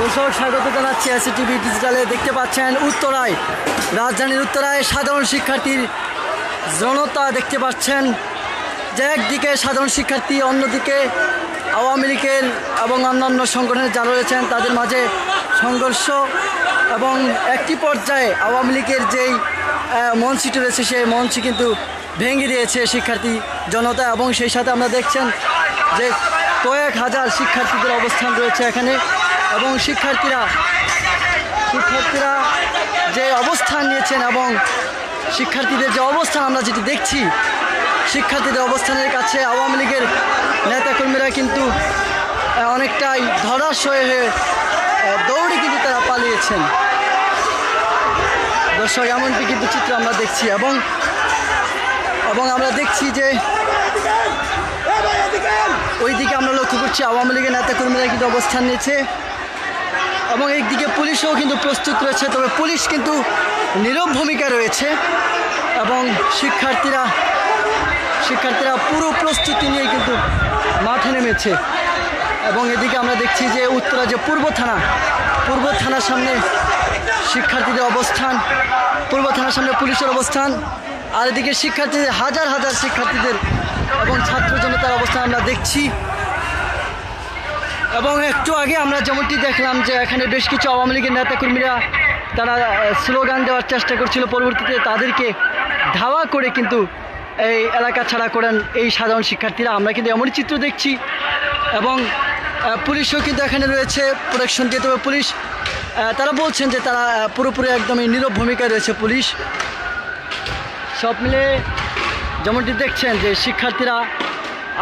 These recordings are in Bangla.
দর্শক, স্বাগত জানাচ্ছি এসি টিভি ডিজিটালে দেখতে পাচ্ছেন উত্তরায়, রাজধানীর উত্তরায় সাধারণ শিক্ষার্থীর জনতা দেখতে পাচ্ছেন যে একদিকে সাধারণ শিক্ষার্থী, অন্যদিকে আওয়ামী লীগের এবং অন্যান্য সংগঠনের যারা রয়েছেন, তাদের মাঝে সংঘর্ষ এবং একটি পর্যায়ে আওয়ামী লীগের যেই মঞ্চটি রয়েছে, সেই মঞ্চ কিন্তু ভেঙে দিয়েছে শিক্ষার্থী জনতা এবং সেই সাথে আমরা দেখছেন যে কয়েক হাজার শিক্ষার্থীদের অবস্থান রয়েছে এখানে। এবং শিক্ষার্থীরা শিক্ষার্থীরা যে অবস্থান নিয়েছেন এবং শিক্ষার্থীদের যে অবস্থান আমরা যেটি দেখছি, শিক্ষার্থীদের অবস্থানের কাছে আওয়ামী লীগের নেতাকর্মীরা কিন্তু অনেকটাই ধরাশয় হয়ে দৌড়ে কিন্তু তারা পালিয়েছেন। দর্শক, এমনটি কিন্তু চিত্র আমরা দেখছি এবং এবং আমরা দেখছি যে ওইদিকে আমরা লক্ষ্য করছি আওয়ামী লীগের নেতাকর্মীরা কিন্তু অবস্থান নিয়েছে। এবং একদিকে পুলিশও কিন্তু প্রস্তুত রয়েছে, তবে পুলিশ কিন্তু নীরব ভূমিকা রয়েছে এবং শিক্ষার্থীরা শিক্ষার্থীরা পুরো প্রস্তুতি নিয়ে কিন্তু মাঠে নেমেছে। এবং এদিকে আমরা দেখছি যে উত্তরা যে পূর্ব থানা, পূর্ব থানার সামনে শিক্ষার্থীদের অবস্থান, পূর্ব থানার সামনে পুলিশের অবস্থান, আর এদিকে শিক্ষার্থীদের, হাজার হাজার শিক্ষার্থীদের এবং ছাত্র জনতার অবস্থান আমরা দেখছি। এবং একটু আগে আমরা যেমনটি দেখলাম যে এখানে বেশ কিছু আওয়ামী লীগের নেতাকর্মীরা তারা স্লোগান দেওয়ার চেষ্টা করছিল। পরবর্তীতে তাদেরকে ধাওয়া করে কিন্তু এই এলাকা ছাড়া করেন এই সাধারণ শিক্ষার্থীরা। আমরা কিন্তু এমনই চিত্র দেখছি এবং পুলিশও কিন্তু এখানে রয়েছে, প্রোটেকশন দিয়ে তবে পুলিশ। তারা বলছেন যে তারা পুরোপুরি একদমই নীরব ভূমিকায় রয়েছে পুলিশ। সব মিলে যেমনটি দেখছেন যে শিক্ষার্থীরা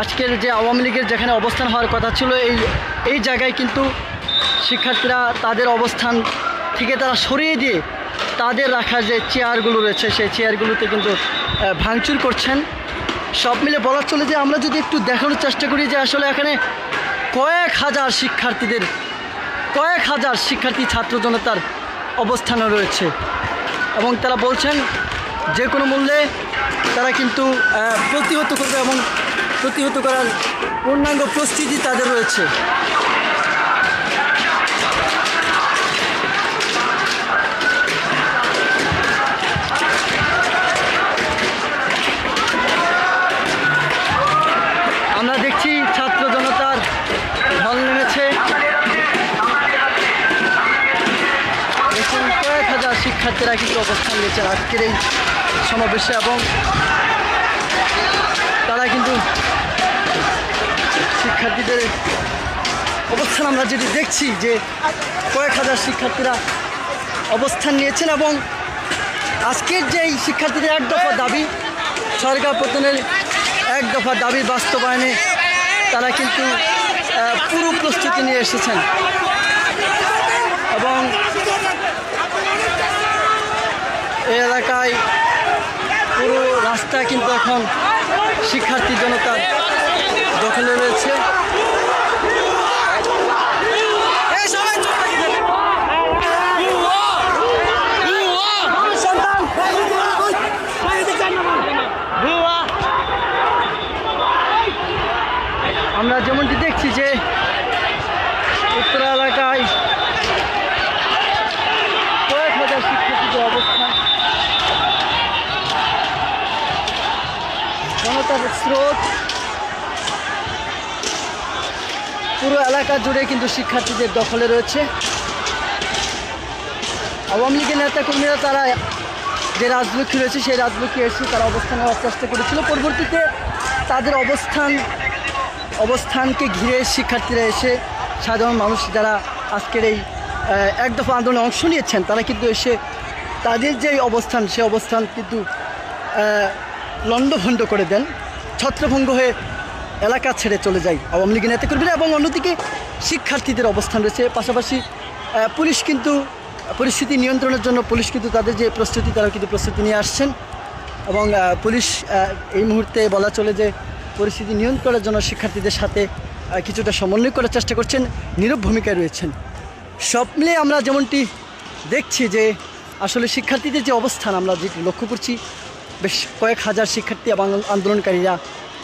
আজকের যে আওয়ামী লীগের যেখানে অবস্থান হওয়ার কথা ছিল, এই এই জায়গায় কিন্তু শিক্ষার্থীরা তাদের অবস্থান থেকে তারা সরিয়ে দিয়ে তাদের রাখার যে চেয়ারগুলো রয়েছে, সেই চেয়ারগুলোতে কিন্তু ভাঙচুর করছেন। সব মিলে বলা চলে যে আমরা যদি একটু দেখানোর চেষ্টা করি যে আসলে এখানে কয়েক হাজার শিক্ষার্থীদের, কয়েক হাজার শিক্ষার্থী ছাত্র জনতার অবস্থানে রয়েছে এবং তারা বলছেন যে কোনো মূল্যে তারা কিন্তু প্রতিহত করবে এবং প্রতিহত করার পূর্ণাঙ্গ প্রস্তুতি তাদের রয়েছে। আমরা দেখছি ছাত্র জনতার ঢল নেমেছে। কয়েক হাজার শিক্ষার্থীরা কিন্তু অবস্থান নিয়েছে আজকের এই সমাবেশে এবং তারা কিন্তু শিক্ষার্থীদের অবস্থান আমরা যেটি দেখছি যে কয়েক হাজার শিক্ষার্থীরা অবস্থান নিয়েছেন এবং আজকের যে এই শিক্ষার্থীদের এক দফা দাবি, সরকার পতনের এক দফা দাবি বাস্তবায়নে তারা কিন্তু পুরো প্রস্তুতি নিয়ে এসেছেন। এবং এই এলাকায় পুরো রাস্তা কিন্তু এখন শিক্ষার্থী জনতার দখলে রয়েছে আমরা যেমনটি দেখছি যে উত্তর এলাকায় কয়েক হাজার শিক্ষার্থীদের অবস্থান জনতার স্রোত। পুরো এলাকা জুড়ে কিন্তু শিক্ষার্থীদের দখলে রয়েছে। আওয়ামী লীগের নেতাকর্মীরা তারা যে রাজলক্ষ্মী রয়েছে, সেই রাজলক্ষ্মী এসে তারা অবস্থান নেওয়ার চেষ্টা করেছিল। পরবর্তীতে তাদের অবস্থান, অবস্থানকে ঘিরে শিক্ষার্থীরা এসে সাধারণ মানুষ যারা আজকের এই এক দফা আন্দোলনে অংশ নিয়েছেন, তারা কিন্তু এসে তাদের যে অবস্থান সে অবস্থান কিন্তু লণ্ডভণ্ড করে দেন। ছত্রভঙ্গ হয়ে এলাকা ছেড়ে চলে যায় আওয়ামী লীগের নেতাকর্মীরা এবং অন্যদিকে শিক্ষার্থীদের অবস্থান রয়েছে। পাশাপাশি পুলিশ কিন্তু, পরিস্থিতি নিয়ন্ত্রণের জন্য পুলিশ কিন্তু তাদের যে প্রস্তুতি তারা কিন্তু প্রস্তুতি নিয়ে আসছেন। এবং পুলিশ এই মুহূর্তে বলা চলে যে পরিস্থিতি নিয়ন্ত্রণের জন্য শিক্ষার্থীদের সাথে কিছুটা সমন্বয় করার চেষ্টা করছেন, নীরব ভূমিকায় রয়েছেন। সব মিলে আমরা যেমনটি দেখছি যে আসলে শিক্ষার্থীদের যে অবস্থান, আমরা যেটি লক্ষ্য করছি বেশ কয়েক হাজার শিক্ষার্থী এবং আন্দোলনকারীরা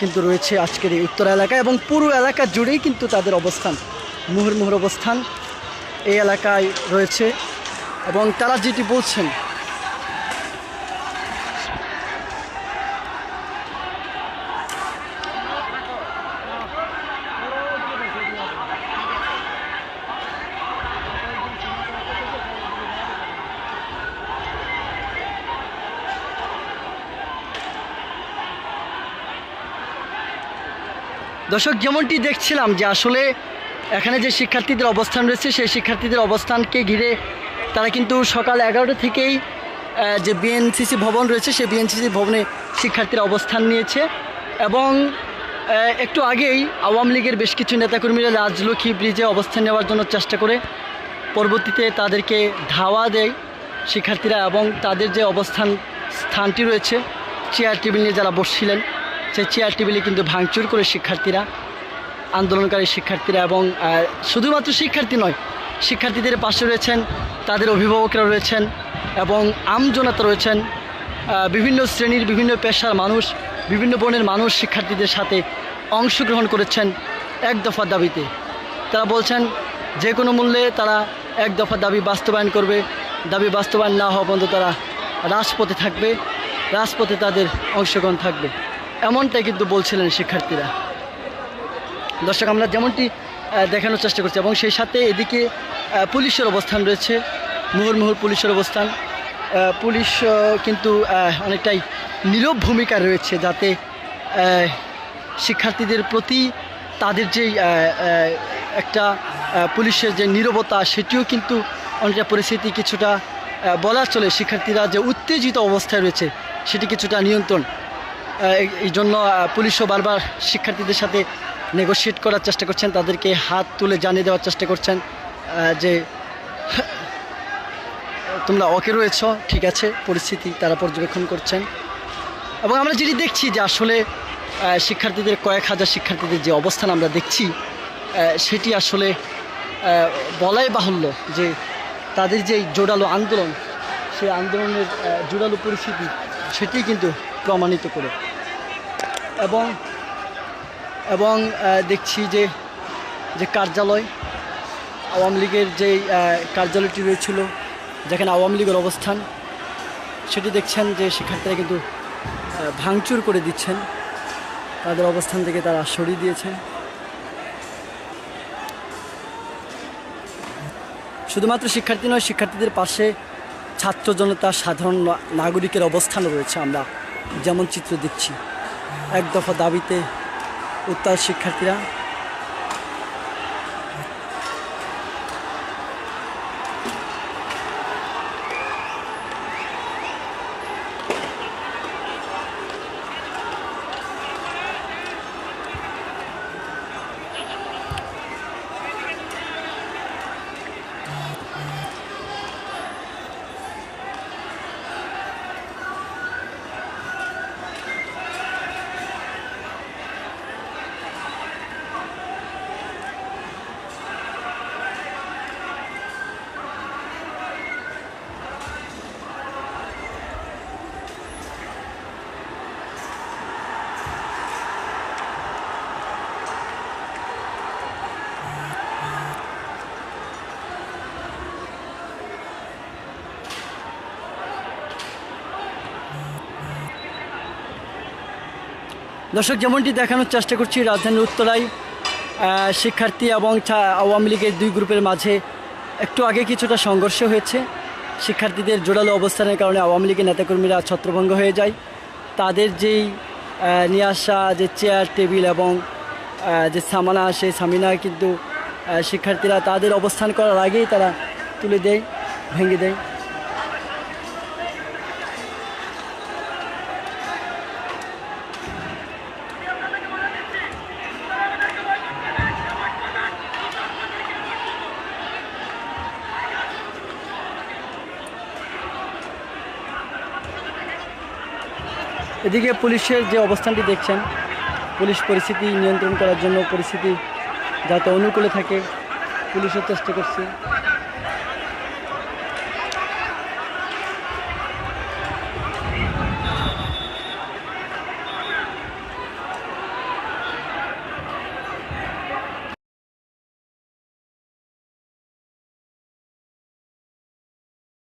কিন্তু রয়েছে আজকের এই উত্তর এলাকায় এবং পুরো এলাকা জুড়েই কিন্তু তাদের অবস্থান মুহুর মুহুর অবস্থান এই এলাকায় রয়েছে এবং তারা যেটি বলছেন দর্শক, যেমনটি দেখছিলাম যে আসলে এখানে যে শিক্ষার্থীদের অবস্থান রয়েছে, সেই শিক্ষার্থীদের অবস্থানকে ঘিরে তারা কিন্তু সকাল এগারোটা থেকেই যে বিএনসিসি ভবন রয়েছে, সেই বিএনসিসি ভবনে শিক্ষার্থীরা অবস্থান নিয়েছে এবং একটু আগেই আওয়ামী লীগের বেশ কিছু নেতাকর্মীরা রাজলক্ষ্মী ব্রিজে অবস্থান নেওয়ার জন্য চেষ্টা করে পরবর্তীতে তাদেরকে ধাওয়া দেয় শিক্ষার্থীরা এবং তাদের যে অবস্থান স্থানটি রয়েছে, চেয়ার টেবিল নিয়ে যারা বসছিলেন সেই চেয়ার টেবিলে কিন্তু ভাঙচুর করে শিক্ষার্থীরা, আন্দোলনকারী শিক্ষার্থীরা এবং শুধুমাত্র শিক্ষার্থী নয়, শিক্ষার্থীদের পাশে রয়েছেন, তাদের অভিভাবকরা রয়েছেন এবং আমজনতা রয়েছেন বিভিন্ন শ্রেণির বিভিন্ন পেশার মানুষ, বিভিন্ন বর্ণের মানুষ শিক্ষার্থীদের সাথে অংশগ্রহণ করেছেন এক দফা দাবিতে। তারা বলছেন, যে কোনো মূল্যে তারা এক দফা দাবি বাস্তবায়ন করবে, দাবি বাস্তবায়ন না হওয়া পর্যন্ত তারা রাজপথে থাকবে, রাজপথে তাদের অংশগ্রহণ থাকবে। এমনটাই কিন্তু বলছিলেন শিক্ষার্থীরা। দর্শক, আমরা যেমনটি দেখানোর চেষ্টা করছি এবং সেই সাথে এদিকে পুলিশের অবস্থান রয়েছে, মুহুর্মুহুর পুলিশের অবস্থান। পুলিশ কিন্তু অনেকটাই নীরব ভূমিকা রয়েছে যাতে শিক্ষার্থীদের প্রতি তাদের যে একটা পুলিশের যে নীরবতা, সেটিও কিন্তু অনেকটা পরিস্থিতি কিছুটা বলা চলে শিক্ষার্থীরা যে উত্তেজিত অবস্থায় রয়েছে, সেটি কিছুটা নিয়ন্ত্রণ এই- জন্য পুলিশও বারবার শিক্ষার্থীদের সাথে নেগোশিয়েট করার চেষ্টা করছেন, তাদেরকে হাত তুলে জানিয়ে দেওয়ার চেষ্টা করছেন যে, তোমরা অকে রয়েছ, ঠিক আছে, পরিস্থিতি তারা পর্যবেক্ষণ করছেন। এবং আমরা যেটি দেখছি যে আসলে শিক্ষার্থীদের, কয়েক হাজার শিক্ষার্থীদের যে অবস্থান আমরা দেখছি সেটি আসলে বলাই বাহুল্য যে তাদের যে জোরালো আন্দোলন, সেই আন্দোলনের জোরালো পরিস্থিতি সেটি কিন্তু প্রমাণিত করে। এবং এবং দেখছি যে যে কার্যালয়, আওয়ামী লীগের যে কার্যালয়টি রয়েছিল, যেখানে আওয়ামী লীগের অবস্থান, সেটি দেখছেন যে শিক্ষার্থীরা কিন্তু ভাঙচুর করে দিচ্ছেন। তাদের অবস্থান থেকে তারা সরিয়ে দিয়েছেন। শুধুমাত্র শিক্ষার্থী নয়, শিক্ষার্থীদের পাশে ছাত্র জনতা, সাধারণ নাগরিকের অবস্থান রয়েছে। আমরা যেমন চিত্র দিচ্ছি এক দফা দাবিতে উত্তাল শিক্ষার্থীরা দর্শক, যেমনটি দেখানোর চেষ্টা করছি, রাজধানীর উত্তরায় শিক্ষার্থী এবং আওয়ামী লীগের দুই গ্রুপের মাঝে একটু আগে কিছুটা সংঘর্ষ হয়েছে। শিক্ষার্থীদের জোরালো অবস্থানের কারণে আওয়ামী লীগের নেতাকর্মীরা ছত্রভঙ্গ হয়ে যায়। তাদের যেই নিয়ে আসা যে চেয়ার, টেবিল এবং যে সামানা, সেই সামিনা কিন্তু শিক্ষার্থীরা তাদের অবস্থান করার আগেই তারা তুলে দেয়, ভেঙে দেয়। এদিকে পুলিশের যে অবস্থানটি দেখছেন, পুলিশ পরিস্থিতি নিয়ন্ত্রণ করার জন্য পরিস্থিতি যাতে অনুকূলে থাকে পুলিশের চেষ্টা করছে।